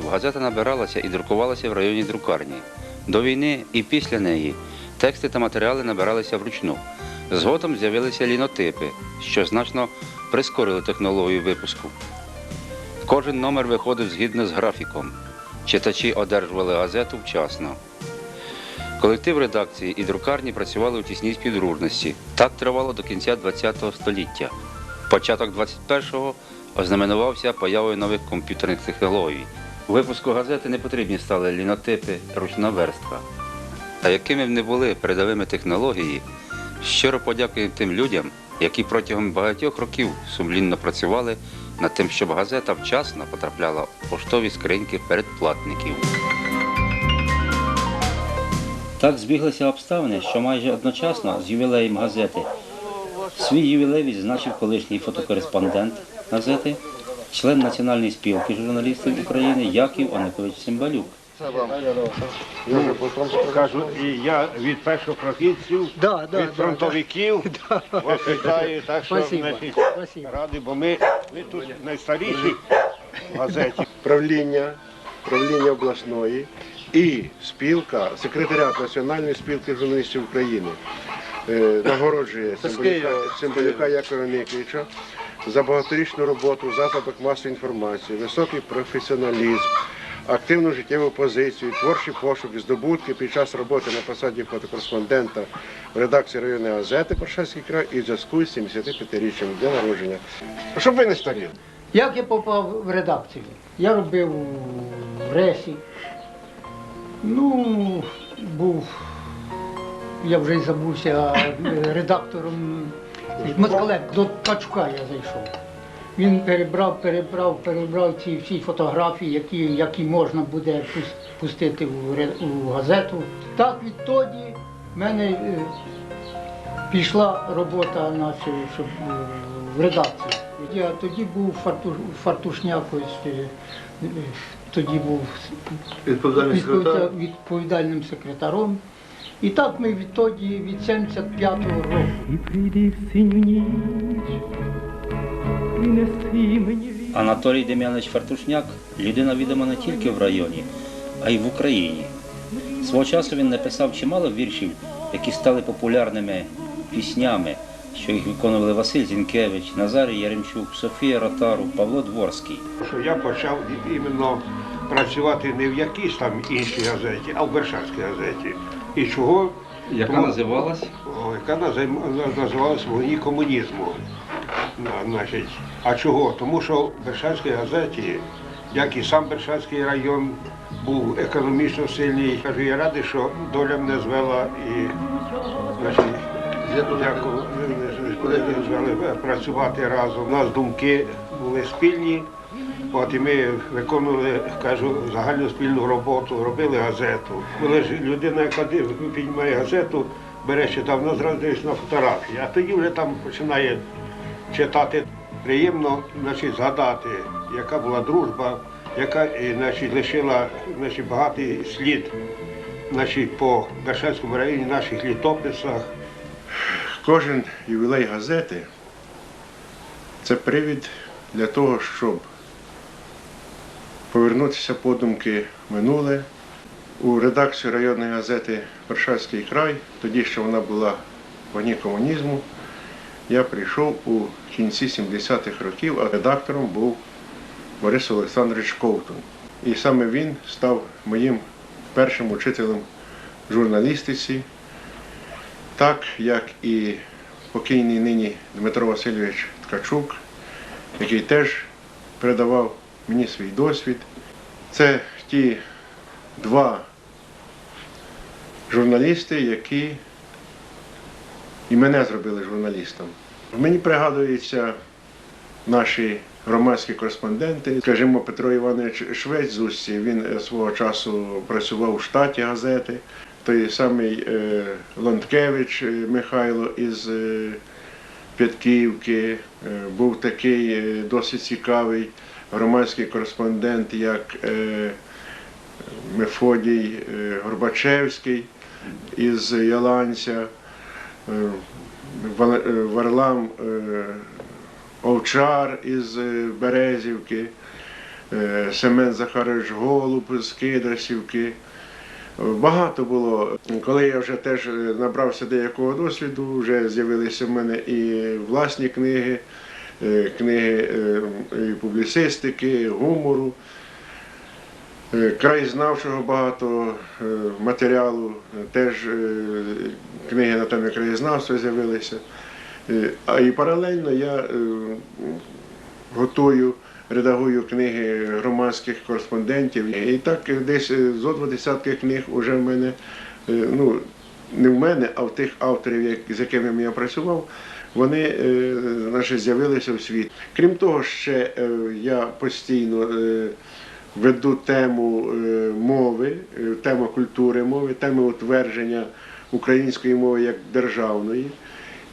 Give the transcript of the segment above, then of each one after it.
років газета набиралася і друкувалася в районі друкарні. До війни і після неї тексти та матеріали набиралися вручну. Згодом з'явилися лінотипи, що значно прискорили технологію випуску. Кожен номер виходив згідно з графіком. Читачі одержували газету вчасно. Колектив редакції і друкарні працювали у тісній співдружності. Так тривало до кінця ХХ століття. Початок 21-го ознаменувався появою нових комп'ютерних технологій. Випуску газети не потрібні стали лінотипи, ручна верстка. А якими б не були передовими технології, щиро подякуємо тим людям, які протягом багатьох років сумлінно працювали над тим, щоб газета вчасно потрапляла у поштові скриньки передплатників. Так збіглися обставини, що майже одночасно з ювілеєм газети свій ювілей відзначив колишній фотокореспондент газети, член Національної спілки журналістів України Яків Оникович Цимбалюк. Ну, кажу, і я від першопрохідців, Да, да, від да, фронтовиків вас вітаю, так що значить, раді, бо ми, ми тут найстаріші в газеті. правління, правління обласної і спілка, секретаріат Національної спілки журналістів України е, нагороджує Цимбалюка Якова Микича за багаторічну роботу в засобах масової інформації, високий професіоналізм, активну життєву позицію, творчий пошук, здобутки під час роботи на посаді фотокореспондента в редакції районної газети Паршавський край і зв'язку з 75-річчям дня народження. Щоб ви не старіли. Як я попав в редакцію? Я робив в Ресі. Ну, був, я вже й забувся редактором Москаленко, до Ткачука я зайшов. Він перебрав, перебрав, перебрав ці всі фотографії, які, які можна буде пустити в, у газету. Так відтоді в мене е, пішла робота наша, щоб е, в редакції. Я тоді був фартуш, фартушняк, ось, е, е, тоді був відповідальним секретаром. І так ми відтоді від 75-го року. І прийди в синю ніч, принеси мені. Анатолій Дем'янович Фартушняк людина відома не тільки в районі, а й в Україні. Свого часу він написав чимало віршів, які стали популярними піснями, що їх виконували Василь Зінкевич, Назарій Яремчук, Софія Ротару, Павло Дворський. Що я почав іменно працювати не в якійсь там іншій газеті, а в Бершанській газеті. І чого? Яка Тому- називалась? О, яка називалась вогні комунізму. Значить, а чого? Тому що в Бершанській газеті, як і сам Бершанський район, був економічно сильний. Кажу, я радий, що доля мене звела і значить, як мене звели працювати разом. У нас думки були спільні. От і ми виконували, кажу, загальну спільну роботу, робили газету. Коли ж людина, яка піднімає газету, бере читав, вона зразу на фотографії, а тоді вже там починає читати. Приємно значить, згадати, яка була дружба, яка значить, лишила значить, багатий слід значить, по Бершанському районі, наших літописах. Кожен ювілей газети це привід для того, щоб повернутися подумки минуле. У редакцію районної газети Варшавський край, тоді ще вона була в вогні комунізму, я прийшов у кінці 70-х років, а редактором був Борис Олександрович Ковтун. І саме він став моїм першим учителем журналістиці, так як і покійний нині Дмитро Васильович Ткачук, який теж передавав мені свій досвід. Це ті два журналісти, які і мене зробили журналістом. Мені пригадуються наші громадські кореспонденти, скажімо, Петро Іванович Швець з Усті, він е, свого часу працював у штаті газети. Той самий е, Лонткевич е, Михайло із П'ятківки, був такий досить цікавий громадський кореспондент, як е, Мефодій е, Горбачевський із Яланця, е, Варлам Овчар із Березівки. Семен Захарович Голуб з Кидрасівки. Багато було. Коли я вже теж набрався деякого досвіду, вже з'явилися в мене і власні книги, книги е, публіцистики, гумору, е, краєзнавчого багато е, матеріалу, е, теж е, книги на темі краєзнавства з'явилися. Е, А і паралельно я е, готую, редагую книги громадських кореспондентів. І так е, десь е, зо два десятки книг вже в мене, е, ну не в мене, а в тих авторів, з якими я працював, вони е, значить, з'явилися в світ. Крім того, ще е, я постійно е, веду тему мови, тему культури мови, тему утвердження української мови як державної.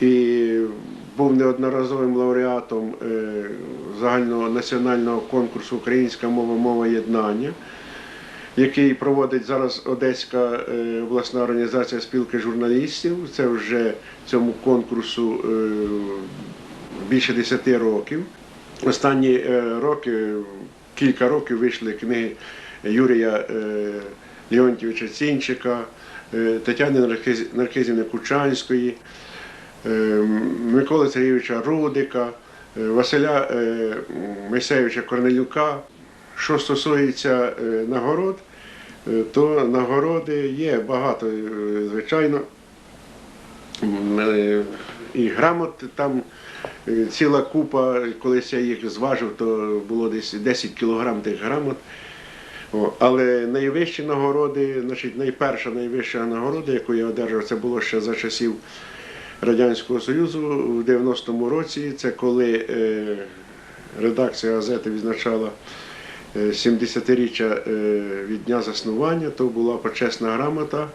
І був неодноразовим лауреатом загального національного конкурсу Українська мова, мова єднання, який проводить зараз Одеська е, обласна організація спілки журналістів. Це вже цьому конкурсу е, більше 10 років. Останні е, роки, кілька років вийшли книги Юрія Леонтьовича Цінчика, Тетяни Наркиз- Наркизівни Кучанської. Миколи Сергійовича Рудика, Василя е, Корнелюка. Що стосується е, нагород, е, то нагороди є багато, е, звичайно. І грамот там ціла купа, колись я їх зважив, то було десь 10 кілограм тих грамот. О, але найвищі нагороди, значить, найперша найвища нагорода, яку я одержав, це було ще за часів Радянського Союзу в 90-му році. Це коли е, редакція газети відзначала 70-річчя е, від дня заснування, то була почесна грамота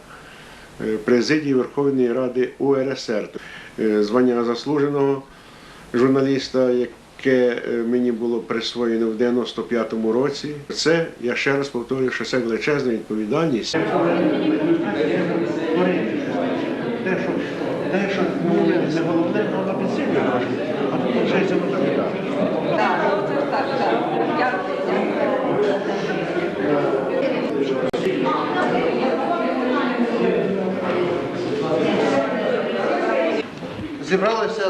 е, президії Верховної Ради УРСР. Е, Звання заслуженого журналіста, яке е, мені було присвоєно в 95-му році. Це, я ще раз повторюю, що це величезна відповідальність. Те, що, не головне, але підсилює, а тут виходить матеріал. Зібралися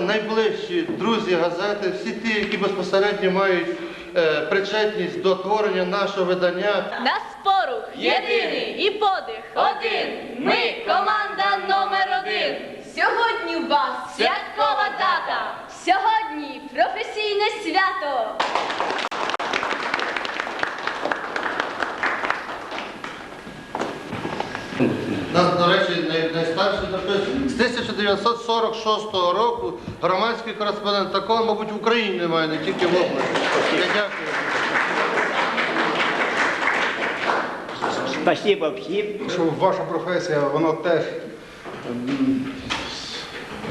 найближчі друзі газети, всі ті, які безпосередньо мають е, причетність до творення нашого видання. Нас порух єдиний і подих один. Ми команда номер один. Сьогодні у вас святкова дата. Сьогодні професійне свято. Нас, до речі, най, найстарший запис з 1946 року громадський кореспондент. Такого, мабуть, в Україні немає, не тільки в області. Я дякую. Спасибо всім. що ваша професія, воно теж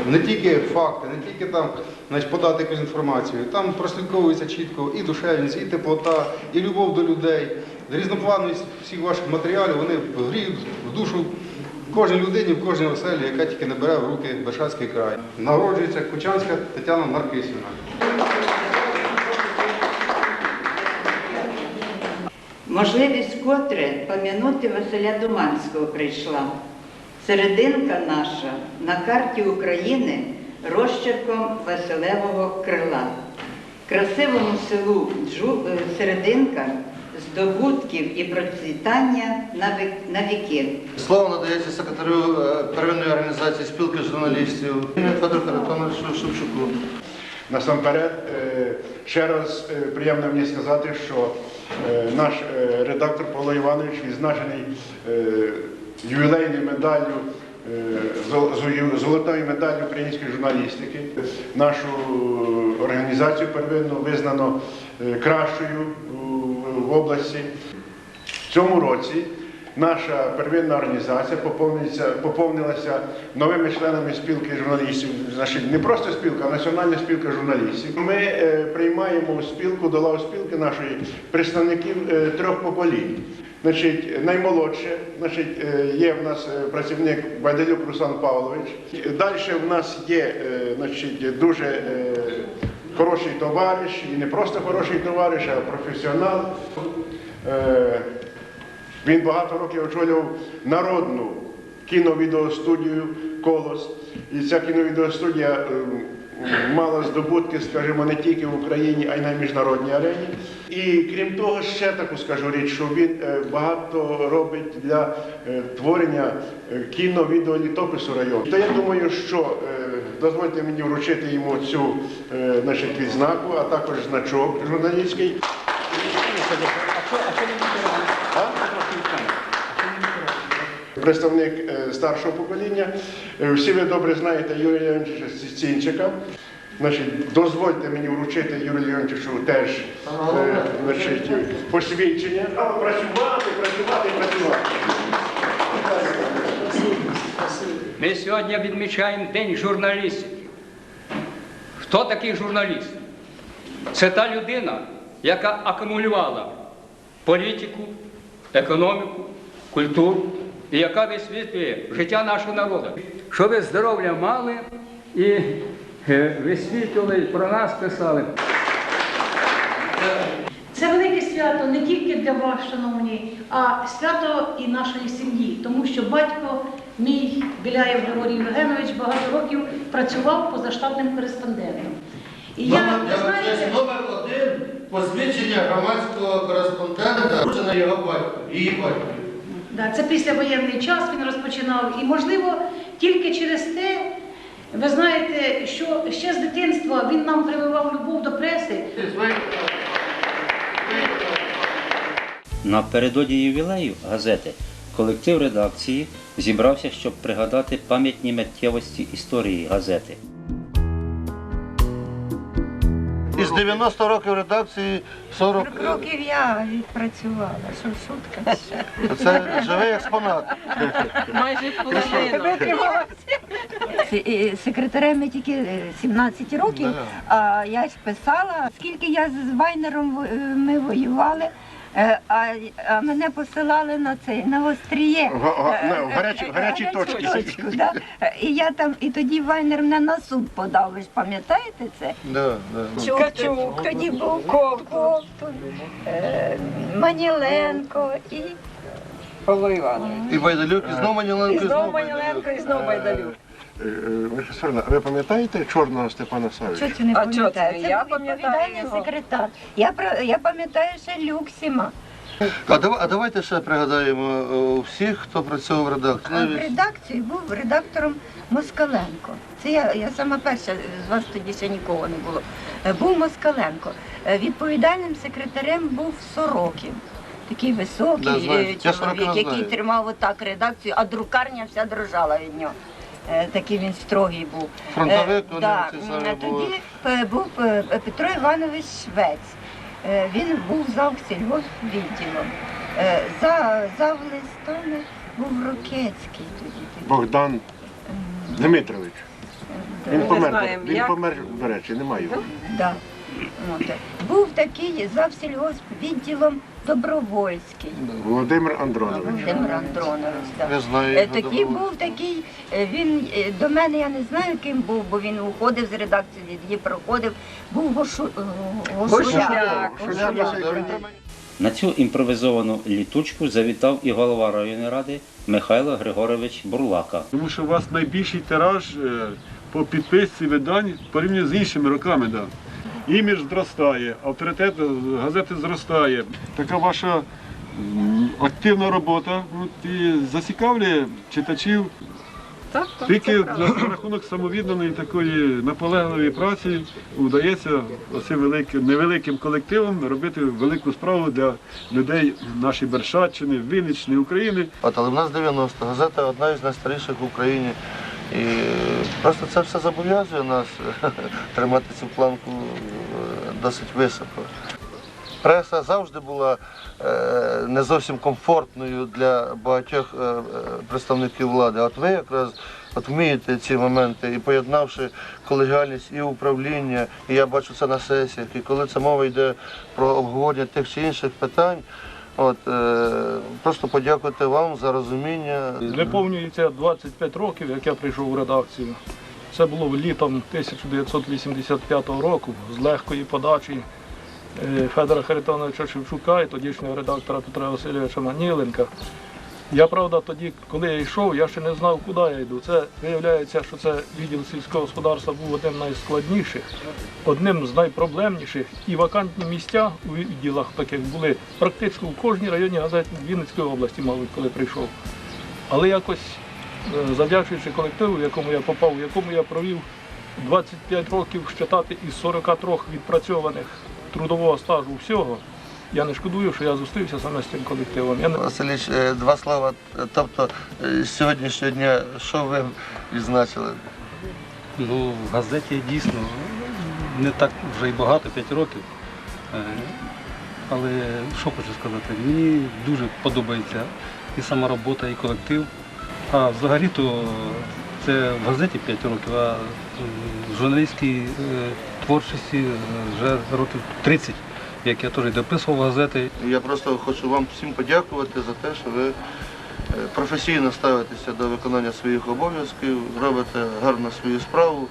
не тільки факти, не тільки там значить, подати якусь інформацію. Там прослідковується чітко і душевність, і теплота, і любов до людей. Різноплановість всіх ваших матеріалів вони гріють в душу кожній людині, в кожній оселі, яка тільки не в руки Бершацький край. Народжується Кучанська Тетяна Наркисівна. Можливість котре пом'янути Василя Думанського прийшла. Серединка наша на карті України розчерком Василевого крила. Красивому селу Джу- е, Серединка здобутків і процвітання на вік- віки. Слово надається секретарю е, первинної організації спілки журналістів Федору Харитоновичу Шевчуку. Насамперед, е, ще раз е, приємно мені сказати, що наш редактор Павло Іванович відзначений ювілейною медаллю, зол- золотою медаллю української журналістики. Нашу організацію первинно визнано кращою у- в області. В цьому році наша первинна організація поповнилася новими членами спілки журналістів. Значить, не просто спілка, а національна спілка журналістів. Ми е, приймаємо спілку до лав спілки нашої представників е, трьох поколінь. Значить, наймолодше, значить, е, є в нас е, працівник Байдалюк Руслан Павлович. Далі в нас є е, значить, дуже хороший товариш, і не просто хороший товариш, а професіонал. Е, Він багато років очолював народну кіновідеостудію Колос. І ця кіновідеостудія е, мала здобутки, скажімо, не тільки в Україні, а й на міжнародній арені. І крім того, ще таку скажу річ, що він е, багато робить для творення кіно-відеолітопису району. То я думаю, що дозвольте мені вручити йому цю е, значить, відзнаку, а також значок журналістський. Представник е, старшого покоління. Е, Всі ви добре знаєте Юрія Леонтьовича Цінчика. Значить, дозвольте мені вручити Юрію Леонтьовичу теж значить, посвідчення. Працювати, працювати, працювати. Ми сьогодні відмічаємо День журналістики. Хто такий журналіст? Це та людина, яка акумулювала політику, економіку, культуру і яка висвітлює життя нашого народу. Що ви здоров'я мали і е, висвітлювали, про нас писали. Це велике свято не тільки для вас, шановні, а свято і нашої сім'ї, тому що батько мій Біляєв Григорій Євгенович багато років працював позаштатним кореспондентом. І я, я знаєте, номер один посвідчення громадського кореспондента вручено його батько, її батько. да, це післявоєнний час він розпочинав. І, можливо, тільки через те, ви знаєте, що ще з дитинства він нам прививав любов до преси. Напередодні ювілею газети колектив редакції зібрався, щоб пригадати пам'ятні миттєвості історії газети. Із 90 років редакції 40 Років я відпрацювала, що шутка. це живий експонат. Е, Секретарем я тільки е, 17 років, а я ж писала, скільки я з Вайнером е, ми воювали, е, а, а мене посилали на цей на остріє. Е, в гарячі- е, гарячі точки. точку, да. Е, І я там, і тоді Вайнер мене на суд подав. Ви ж пам'ятаєте це? Да, да. Чукчук, тоді був Ковтун, е, Маніленко і І Байдалюк, і знову Маніленко, і знову Байдалюк. і знову Байдалюк. Е, е, Миша Сорна, ви пам'ятаєте чорного Степана Савича? Що це не пам'ятаю? Це я відповідальний секретар. Я, про- я пам'ятаю ще Люксіма. А, дав- а давайте ще пригадаємо е, всіх, хто працював в А редакції. в редакції був редактором Москаленко. Це я, я сама перша, з вас тоді ще нікого не було. Е, Був Москаленко. Е, Відповідальним секретарем був Сорокін. Такий високий Да, знаю. е, Я Сорокіна чоловік, який знаю. тримав отак редакцію, а друкарня вся дрожала від нього. Е, Такий він строгий був. Фронтовик, Е, да. самі Е, були. Тоді е, був Петро Іванович Швець. Е, Він був завсільгоспвідділом. Е, За, за листами був Рокецький тоді. Богдан Дмитрович. Він помер, знаємо, він як. помер, до речі, немає його. Да. От. Був такий завсільгоспвідділом Добровольський. Володимир Андронович. Володимир Андронович. Да. Я знаю Е, його Такий добре. був такий, е, він е, до мене я не знаю, ким був, бо він уходив з редакції, її проходив. Був Гошу, е, Гошуляк. Гошуляк. На цю імпровізовану літучку завітав і голова районної ради Михайло Григорович Бурлака. Тому що у вас найбільший тираж е, по підписці видань порівняно з іншими роками. Да. Імідж зростає, авторитет газети зростає. Така ваша активна робота і зацікавлює читачів. Тільки за рахунок самовідданої такої наполегливої праці вдається оцим великим невеликим колективом робити велику справу для людей нашої Бершатчини, Вінниччини, України. От, але в нас 90, газета одна із найстаріших в Україні. І просто це все зобов'язує нас тримати цю планку е, досить високо. Преса завжди була е, не зовсім комфортною для багатьох е, е, представників влади. От ви якраз вмієте ці моменти і поєднавши колегіальність і управління, і я бачу це на сесіях, і коли це мова йде про обговорення тих чи інших питань. От е, просто подякувати вам за розуміння. Виповнюється 25 років, як я прийшов у редакцію. Це було літом 1985 року з легкої подачі е, Федора Харитоновича Шевчука і тодішнього редактора Петра Васильовича Маніленка. Я, правда, тоді, коли я йшов, я ще не знав, куди я йду. Це виявляється, що це відділ сільського господарства був одним з найскладніших, одним з найпроблемніших. І вакантні місця у відділах таких були практично в кожній районній газеті Вінницької області, мабуть, коли прийшов. Але якось, е, завдячуючи колективу, в якому я попав, в якому я провів 25 років щитати із 43 відпрацьованих трудового стажу всього, я не шкодую, що я зустрівся саме з цим колективом. Я не- Василіч, е, два слова. Тобто е, сьогоднішнього дня, що ви відзначили? Ну, в газеті дійсно не так вже й багато, 5 років. Е, Але що хочу сказати, мені дуже подобається і сама робота, і колектив. А взагалі-то це в газеті 5 років, а в журналістській творчості вже років 30, як я теж дописував газети. Я просто хочу вам всім подякувати за те, що ви е, професійно ставитеся до виконання своїх обов'язків, робите гарно свою справу.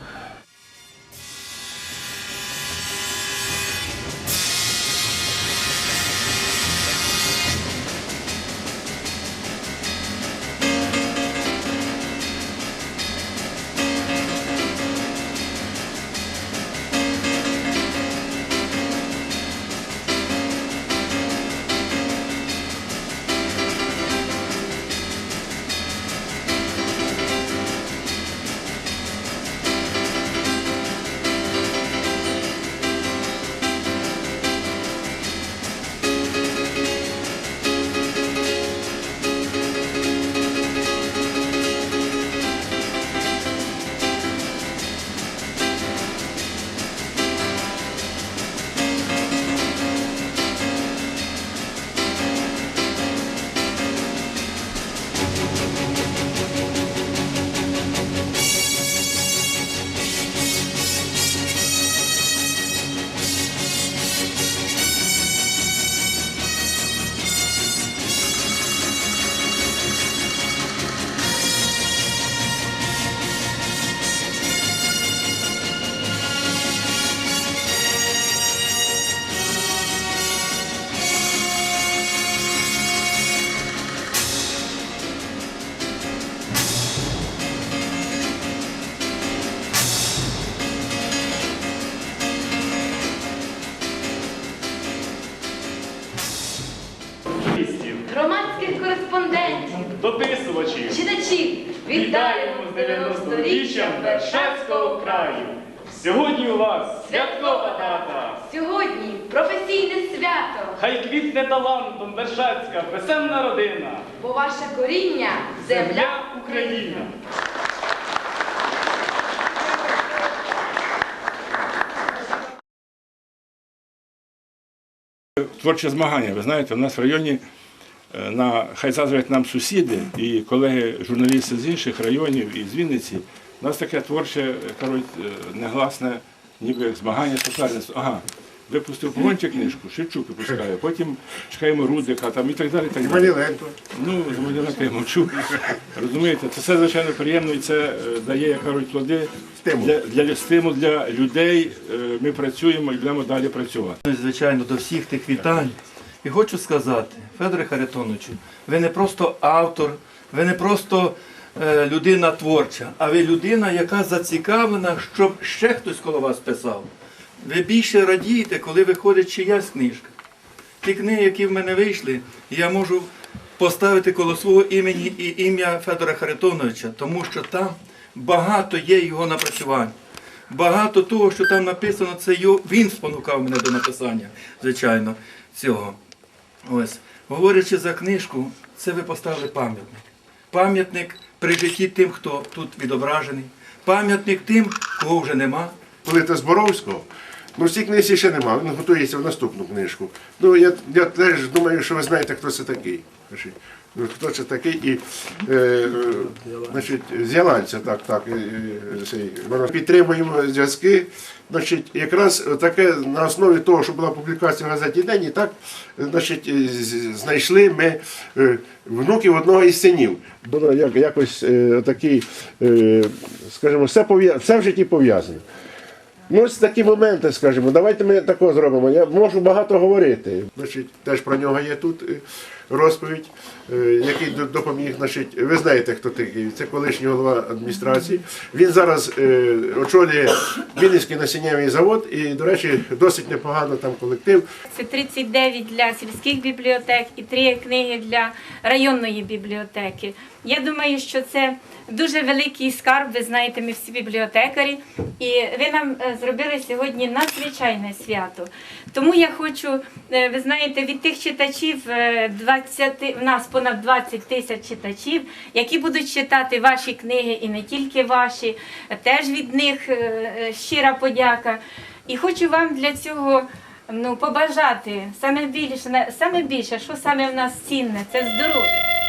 Громадських кореспондентів, Дописувачів, читачів, вітаємо з 90-річчям Вершацького краю. Сьогодні у вас святкова дата. Сьогодні професійне свято, Хай квітне талантом Вершацька, писемна родина. бо ваше коріння земля Україна. Творче змагання. Ви знаєте, у нас в районі на хай заздрять нам сусіди і колеги журналісти з інших районів і з Вінниці. У нас таке творче, е, кажуть, е, негласне, ніби як змагання суперництво. Ага, випустив Погончик книжку, Шевчук випускає, потім чекаємо Рудика там і так далі. Так далі. Ну, з Маніленко я мовчу. Розумієте, це все звичайно приємно і це е, дає, як кажуть, плоди для, для стимул для людей. Е, Ми працюємо і будемо далі працювати. Ну, Звичайно, до всіх тих вітань. І хочу сказати, Федоре Харитоновичу, ви не просто автор, ви не просто е, людина творча, а ви людина, яка зацікавлена, щоб ще хтось коло вас писав. Ви більше радієте, коли виходить чиясь книжка. Ті книги, які в мене вийшли, я можу поставити коло свого імені і ім'я Федора Харитоновича, тому що там багато є його напрацювань. Багато того, що там написано, це його, він спонукав мене до написання, звичайно, цього. Ось. Говорячи за книжку, це ви поставили пам'ятник. Пам'ятник при житті тим, хто тут відображений, пам'ятник тим, кого вже нема. Пилита Зборовського. Ну, в цій книзі ще нема, він готується в наступну книжку. Ну, я, я теж думаю, що ви знаєте, хто це такий. Ну, Хто це такий і е, е, значить, з так, так, цей, підтримуємо зв'язки значить, якраз таке на основі того, що була публікація в газеті День, і так значить, е, знайшли ми е, внуків одного із синів. Було як, якось е, такий, е, скажімо, все, все в житті пов'язано. Ну, ось такі моменти, скажімо, давайте ми тако зробимо. Я можу багато говорити. Значить, теж про нього є тут розповідь, е, який до- допоміг. Значить, ви знаєте, хто такий. Це колишній голова адміністрації. Він зараз е, очолює Вінницький насіннєвий завод і, до речі, досить непогано там колектив. Це 39 для сільських бібліотек і 3 книги для районної бібліотеки. Я думаю, що це дуже великий скарб. Ви знаєте, ми всі бібліотекарі, і ви нам е, зробили сьогодні надзвичайне свято. Тому я хочу, ви знаєте, від тих читачів е, 20, в нас понад 20 тисяч читачів, які будуть читати ваші книги і не тільки ваші, теж від них е, е, щира подяка. І хочу вам для цього ну, побажати саме більше, саме більше, що саме в нас цінне, це здоров'я.